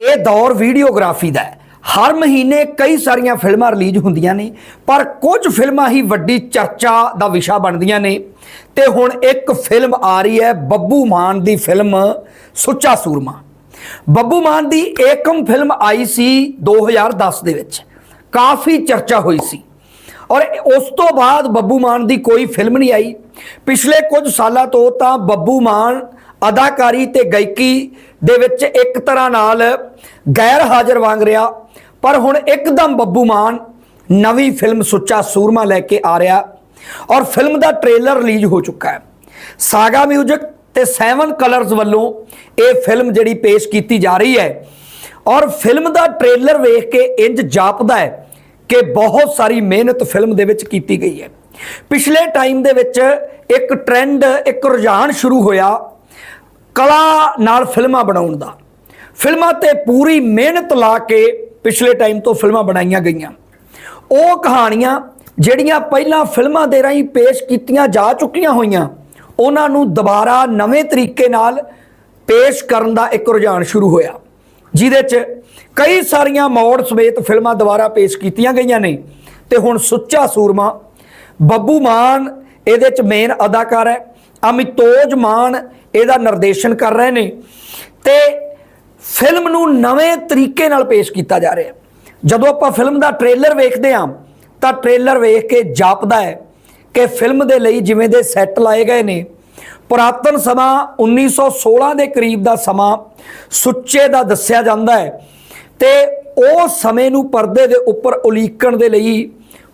ਇਹ ਦੌਰ ਵੀਡੀਓਗ੍ਰਾਫੀ ਦਾ ਹੈ। ਹਰ ਮਹੀਨੇ ਕਈ ਸਾਰੀਆਂ ਫਿਲਮਾਂ ਰਿਲੀਜ਼ ਹੁੰਦੀਆਂ ਨੇ, ਪਰ ਕੁਝ ਫਿਲਮਾਂ ਹੀ ਵੱਡੀ ਚਰਚਾ ਦਾ ਵਿਸ਼ਾ ਬਣਦੀਆਂ ਨੇ। ਤੇ ਹੁਣ ਇੱਕ ਫਿਲਮ ਆ ਰਹੀ ਹੈ, ਬੱਬੂ ਮਾਨ ਦੀ ਫਿਲਮ ਸੁੱਚਾ ਸੂਰਮਾ। ਬੱਬੂ ਮਾਨ ਦੀ ਏਕਮ ਫਿਲਮ ਆਈ ਸੀ 2010 ਦੇ ਵਿੱਚ। ਕਾਫੀ ਚਰਚਾ ਹੋਈ ਸੀ। ਔਰ ਉਸ ਤੋਂ ਬਾਅਦ ਬੱਬੂ ਮਾਨ ਦੀ ਕੋਈ ਫਿਲਮ ਨਹੀਂ ਆਈ। ਪਿਛਲੇ ਕੁਝ ਸਾਲਾਂ ਤੋਂ ਤਾਂ ਬੱਬੂ ਮਾਨ ਅਦਾਕਾਰੀ ਤੇ ਗਾਇਕੀ ਦੇ ਵਿੱਚ ਇੱਕ ਤਰ੍ਹਾਂ ਨਾਲ ਗੈਰ ਹਾਜ਼ਰ ਵਾਂਗ ਰਿਹਾ, ਪਰ ਹੁਣ ਇੱਕਦਮ ਬੱਬੂ ਮਾਨ ਨਵੀਂ ਫਿਲਮ ਸੁੱਚਾ ਸੂਰਮਾ ਲੈ ਕੇ ਆ ਰਿਹਾ ਔਰ ਫਿਲਮ ਦਾ ਟ੍ਰੇਲਰ ਰਿਲੀਜ਼ ਹੋ ਚੁੱਕਾ ਹੈ। ਸਾਗਾ ਮਿਊਜ਼ਿਕ ਤੇ ਸੈਵਨ ਕਲਰਸ ਵੱਲੋਂ ਇਹ ਫਿਲਮ ਜਿਹੜੀ ਪੇਸ਼ ਕੀਤੀ ਜਾ ਰਹੀ ਹੈ ਔਰ ਫਿਲਮ ਦਾ ਟ੍ਰੇਲਰ ਵੇਖ ਕੇ ਇੰਜ ਜਾਪਦਾ ਹੈ ਕਿ ਬਹੁਤ ਸਾਰੀ ਮਿਹਨਤ ਫਿਲਮ ਦੇ ਵਿੱਚ ਕੀਤੀ ਗਈ ਹੈ। ਪਿਛਲੇ ਟਾਈਮ ਦੇ ਵਿੱਚ ਇੱਕ ਟ੍ਰੈਂਡ, ਇੱਕ ਰੁਝਾਨ ਸ਼ੁਰੂ ਹੋਇਆ ਕਲਾ ਨਾਲ ਫਿਲਮਾਂ ਬਣਾਉਣ ਦਾ। ਫਿਲਮਾਂ ਤੇ ਪੂਰੀ ਮਿਹਨਤ ਲਾ ਕੇ ਪਿਛਲੇ ਟਾਈਮ ਤੋਂ ਫਿਲਮਾਂ ਬਣਾਈਆਂ ਗਈਆਂ। ਉਹ ਕਹਾਣੀਆਂ ਜਿਹੜੀਆਂ ਪਹਿਲਾਂ ਫਿਲਮਾਂ ਦੇ ਰਾਹੀਂ ਪੇਸ਼ ਕੀਤੀਆਂ ਜਾ ਚੁੱਕੀਆਂ ਹੋਈਆਂ, ਉਹਨਾਂ ਨੂੰ ਦੁਬਾਰਾ ਨਵੇਂ ਤਰੀਕੇ ਨਾਲ ਪੇਸ਼ ਕਰਨ ਦਾ ਇੱਕ ਰੁਝਾਨ ਸ਼ੁਰੂ ਹੋਇਆ। ਜਿਹਦੇ 'ਚ ਕਈ ਸਾਰੀਆਂ ਮੌੜ ਸਮੇਤ ਫਿਲਮਾਂ ਦੁਬਾਰਾ ਪੇਸ਼ ਕੀਤੀਆਂ ਗਈਆਂ ਨੇ। ਤੇ ਹੁਣ ਸੁੱਚਾ ਸੂਰਮਾ, ਬੱਬੂ ਮਾਨ, ਇਹਦੇ 'ਚ ਮੇਨ ਅਦਾਕਾਰ ਹੈ। ਅਮਿਤੋਜ ਮਾਨ ਇਹਦਾ ਨਿਰਦੇਸ਼ਨ ਕਰ ਰਹੇ ਨੇ ਤੇ ਫਿਲਮ ਨੂੰ ਨਵੇਂ ਤਰੀਕੇ ਨਾਲ ਪੇਸ਼ ਕੀਤਾ ਜਾ ਰਿਹਾ ਜਦੋਂ ਆਪਾਂ ਫਿਲਮ ਦਾ ਟ੍ਰੇਲਰ ਵੇਖਦੇ ਹਾਂ, ਤਾਂ ਟ੍ਰੇਲਰ ਵੇਖ ਕੇ ਜਾਪਦਾ ਹੈ ਕਿ ਫਿਲਮ ਦੇ ਲਈ ਜਿਵੇਂ ਦੇ ਸੈੱਟ ਲਾਏ ਗਏ ਨੇ, ਪੁਰਾਤਨ ਸਮਾਂ 1916 ਦੇ ਕਰੀਬ ਦਾ ਸਮਾਂ ਸੁੱਚੇ ਦਾ ਦੱਸਿਆ ਜਾਂਦਾ ਹੈ ਤੇ ਉਹ ਸਮੇਂ ਨੂੰ ਪਰਦੇ ਦੇ ਉੱਪਰ ਉਲੀਕਣ ਦੇ ਲਈ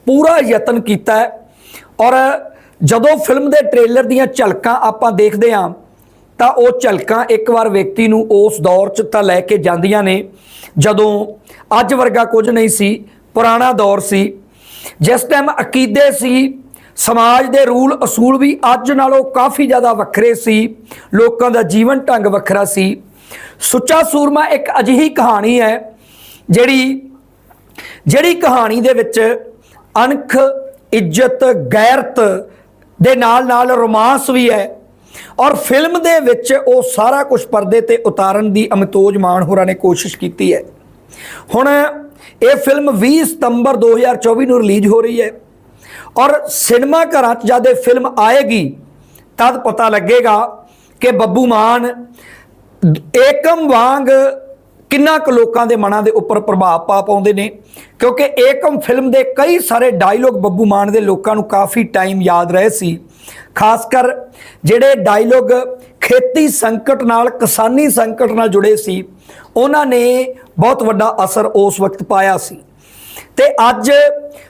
ਪੂਰਾ ਯਤਨ ਕੀਤਾ ਹੈ। ਔਰ ਜਦੋਂ ਫਿਲਮ ਦੇ ਟ੍ਰੇਲਰ ਦੀਆਂ ਝਲਕਾਂ ਆਪਾਂ ਦੇਖਦੇ ਹਾਂ, ਤਾਂ ਉਹ ਝਲਕਾਂ ਇੱਕ ਵਾਰ ਵਿਅਕਤੀ ਨੂੰ ਉਸ ਦੌਰ 'ਚ ਤਾਂ ਲੈ ਕੇ ਜਾਂਦੀਆਂ ਨੇ, ਜਦੋਂ ਅੱਜ ਵਰਗਾ ਕੁਝ ਨਹੀਂ ਸੀ, ਪੁਰਾਣਾ ਦੌਰ ਸੀ। ਜਿਸ ਟਾਈਮ ਅਕੀਦੇ ਸੀ, ਸਮਾਜ ਦੇ ਰੂਲ ਅਸੂਲ ਵੀ ਅੱਜ ਨਾਲੋਂ ਕਾਫੀ ਜ਼ਿਆਦਾ ਵੱਖਰੇ ਸੀ, ਲੋਕਾਂ ਦਾ ਜੀਵਨ ਢੰਗ ਵੱਖਰਾ ਸੀ। ਸੁੱਚਾ ਸੂਰਮਾ ਇੱਕ ਅਜਿਹੀ ਕਹਾਣੀ ਹੈ, ਜਿਹੜੀ ਜਿਹੜੀ ਕਹਾਣੀ ਦੇ ਵਿੱਚ ਅਣਖ, ਇੱਜ਼ਤ, ਗੈਰਤ ਦੇ ਨਾਲ ਨਾਲ ਰੋਮਾਂਸ ਵੀ ਹੈ। ਔਰ ਫਿਲਮ ਦੇ ਵਿੱਚ ਉਹ ਸਾਰਾ ਕੁਝ ਪਰਦੇ ਤੇ ਉਤਾਰਨ ਦੀ ਅਮਿਤੋਜ ਮਾਨ ਹੋਰਾਂ ਨੇ ਕੋਸ਼ਿਸ਼ ਕੀਤੀ ਹੈ। ਹੁਣ ਇਹ ਫਿਲਮ 20 ਸਤੰਬਰ 2024 ਨੂੰ ਰਿਲੀਜ਼ ਹੋ ਰਹੀ ਹੈ। ਔਰ ਸਿਨੇਮਾ ਘਰਾਂ 'ਚ ਜਦ ਇਹ ਫਿਲਮ ਆਏਗੀ, ਤਦ ਪਤਾ ਲੱਗੇਗਾ ਕਿ ਬੱਬੂ ਮਾਨ ਏਕਮ ਵਾਂਗ ਕਿੰਨਾ ਕੁ ਲੋਕਾਂ ਦੇ ਮਨਾਂ ਦੇ ਉੱਪਰ ਪ੍ਰਭਾਵ ਪਾ ਪਾਉਂਦੇ ਨੇ? ਕਿਉਂਕਿ ਏਕਮ ਫਿਲਮ ਦੇ ਕਈ ਸਾਰੇ ਡਾਇਲੋਗ ਬੱਬੂ ਮਾਨ ਦੇ ਲੋਕਾਂ ਨੂੰ ਕਾਫੀ ਟਾਈਮ ਯਾਦ ਰਹੇ ਸੀ। ਖਾਸ ਕਰ ਜਿਹੜੇ ਡਾਇਲੋਗ ਖੇਤੀ ਸੰਕਟ ਨਾਲ, ਕਿਸਾਨੀ ਸੰਕਟ ਨਾਲ ਜੁੜੇ ਸੀ, ਉਹਨਾਂ ਨੇ ਬਹੁਤ ਵੱਡਾ ਅਸਰ ਉਸ ਵਕਤ ਪਾਇਆ ਸੀ। ਤੇ ਅੱਜ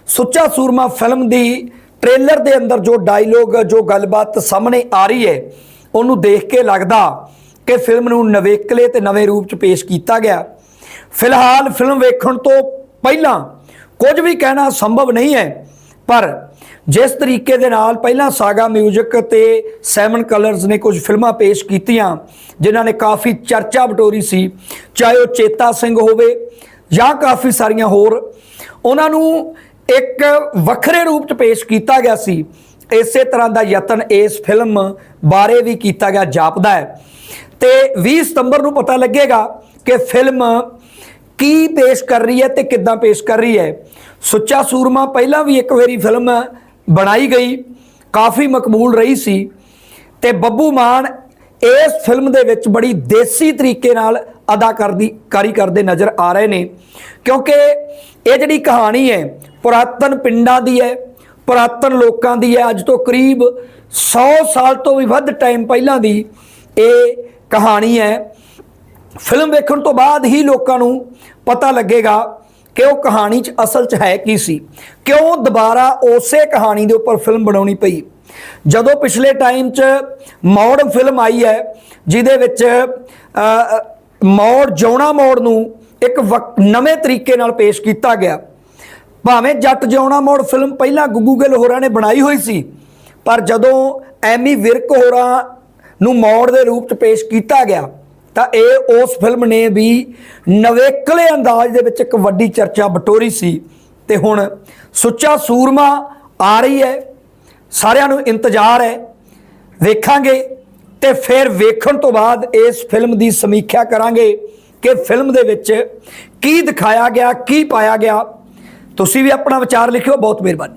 ਸੁੱਚਾ ਸੂਰਮਾ ਫਿਲਮ ਦੀ ਟ੍ਰੇਲਰ ਦੇ ਅੰਦਰ ਜੋ ਡਾਇਲੋਗ ਜੋ ਗੱਲਬਾਤ ਸਾਹਮਣੇ ਆ ਰਹੀ ਹੈ, ਉਹਨੂੰ ਦੇਖ ਕੇ ਲੱਗਦਾ ਕਿ ਫਿਲਮ ਨੂੰ ਨਵੇਕਲੇ ਤੇ ਨਵੇਂ ਰੂਪ ਚ ਪੇਸ਼ ਕੀਤਾ ਗਿਆ। ਫਿਲਹਾਲ ਫਿਲਮ ਵੇਖਣ ਤੋਂ ਪਹਿਲਾਂ ਕੁਝ ਵੀ ਕਹਿਣਾ ਸੰਭਵ ਨਹੀਂ ਹੈ, ਪਰ ਜਿਸ ਤਰੀਕੇ ਦੇ ਨਾਲ ਪਹਿਲਾਂ ਸਾਗਾ ਮਿਊਜ਼ਿਕ ਤੇ ਸੈਵਨ ਕਲਰਸ ਨੇ ਕੁਝ ਫਿਲਮਾਂ ਪੇਸ਼ ਕੀਤੀਆਂ, ਜਿਨ੍ਹਾਂ ਨੇ ਕਾਫੀ ਚਰਚਾ ਬਟੋਰੀ ਸੀ, ਚਾਹੇ ਉਹ ਚੇਤਾ ਸਿੰਘ ਹੋਵੇ ਜਾਂ ਕਾਫੀ ਸਾਰੀਆਂ ਹੋਰ, ਉਹਨਾਂ ਨੂੰ ਇੱਕ ਵੱਖਰੇ ਰੂਪ ਚ ਪੇਸ਼ ਕੀਤਾ ਗਿਆ ਸੀ। ਇਸੇ ਤਰ੍ਹਾਂ ਦਾ ਯਤਨ ਇਸ ਫਿਲਮ ਬਾਰੇ ਵੀ ਕੀਤਾ ਗਿਆ ਜਾਪਦਾ ਹੈ। ਤੇ 20 ਸਤੰਬਰ ਨੂੰ ਪਤਾ ਲੱਗੇਗਾ ਕਿ ਫਿਲਮ ਕੀ ਪੇਸ਼ ਕਰ ਰਹੀ ਹੈ ਤੇ ਕਿੱਦਾਂ ਪੇਸ਼ ਕਰ ਰਹੀ ਹੈ। ਸੁੱਚਾ ਸੂਰਮਾ ਪਹਿਲਾਂ ਵੀ ਇੱਕ ਵਾਰੀ ਫਿਲਮ ਬਣਾਈ ਗਈ, ਕਾਫੀ ਮਕਬੂਲ ਰਹੀ ਸੀ ਤੇ ਬੱਬੂ ਮਾਨ ਇਸ ਫਿਲਮ ਦੇ ਵਿੱਚ ਬੜੀ ਦੇਸੀ ਤਰੀਕੇ ਨਾਲ ਅਦਾ ਕਰਦੀ ਕਾਰੀ ਕਰਦੇ ਨਜ਼ਰ ਆ ਰਹੇ ਨੇ। ਕਿਉਂਕਿ ਇਹ ਜਿਹੜੀ ਕਹਾਣੀ ਹੈ, ਪੁਰਾਤਨ ਪਿੰਡਾਂ ਦੀ ਹੈ, ਪੁਰਾਤਨ ਲੋਕਾਂ ਦੀ ਹੈ, ਅੱਜ ਤੋਂ ਕਰੀਬ 100 ਸਾਲ ਤੋਂ ਵੀ ਵੱਧ ਟਾਈਮ ਪਹਿਲਾਂ ਦੀ ਇਹ ਕਹਾਣੀ ਹੈ। ਫਿਲਮ ਵੇਖਣ ਤੋਂ ਬਾਅਦ ਹੀ ਲੋਕਾਂ ਨੂੰ ਪਤਾ ਲੱਗੇਗਾ ਕਿ ਉਹ ਕਹਾਣੀ 'ਚ ਅਸਲ 'ਚ ਹੈ ਕੀ ਸੀ। ਕਿਉਂ ਦੁਬਾਰਾ ਉਸੇ ਕਹਾਣੀ ਦੇ ਉੱਪਰ ਫਿਲਮ ਬਣਾਉਣੀ ਪਈ? ਜਦੋਂ ਪਿਛਲੇ ਟਾਈਮ 'ਚ ਮੌੜ ਫਿਲਮ ਆਈ ਹੈ, ਜਿਹਦੇ ਵਿੱਚ ਮੌੜ ਜਿਉਣਾ ਮੌੜ ਨੂੰ ਇੱਕ ਵਕ- ਨਵੇਂ ਤਰੀਕੇ ਨਾਲ ਪੇਸ਼ ਕੀਤਾ ਗਿਆ। ਭਾਵੇਂ ਜੱਟ ਜਿਉਣਾ ਮੋੜ ਫਿਲਮ ਪਹਿਲਾਂ ਗੁੱਗੂ ਗਿੱਲ ਹੋਰਾਂ ਨੇ ਬਣਾਈ ਹੋਈ ਸੀ, ਪਰ ਜਦੋਂ ਐਮੀ ਵਿਰਕ ਹੋਰਾਂ ਨੂੰ ਮੌੜ ਦੇ ਰੂਪ ਚ ਪੇਸ਼ ਕੀਤਾ ਗਿਆ, ਤਾਂ ਇਹ ਉਸ ਫਿਲਮ ਨੇ ਵੀ ਨਵੇਕਲੇ ਅੰਦਾਜ਼ ਦੇ ਵਿੱਚ ਇੱਕ ਵੱਡੀ ਚਰਚਾ ਬਟੋਰੀ ਸੀ। ਤੇ ਹੁਣ ਸੁੱਚਾ ਸੂਰਮਾ ਆ ਰਹੀ ਹੈ, ਸਾਰਿਆਂ ਨੂੰ ਇੰਤਜ਼ਾਰ ਹੈ, ਵੇਖਾਂਗੇ ਤੇ ਫਿਰ ਵੇਖਣ ਤੋਂ ਬਾਅਦ ਇਸ ਫਿਲਮ ਦੀ ਸਮੀਖਿਆ ਕਰਾਂਗੇ ਕਿ ਫਿਲਮ ਦੇ ਵਿੱਚ ਕੀ ਦਿਖਾਇਆ ਗਿਆ, ਕੀ ਪਾਇਆ ਗਿਆ। ਤੁਸੀਂ ਵੀ ਆਪਣਾ ਵਿਚਾਰ ਲਿਖਿਓ, ਬਹੁਤ ਮਿਹਰਬਾਨੀ।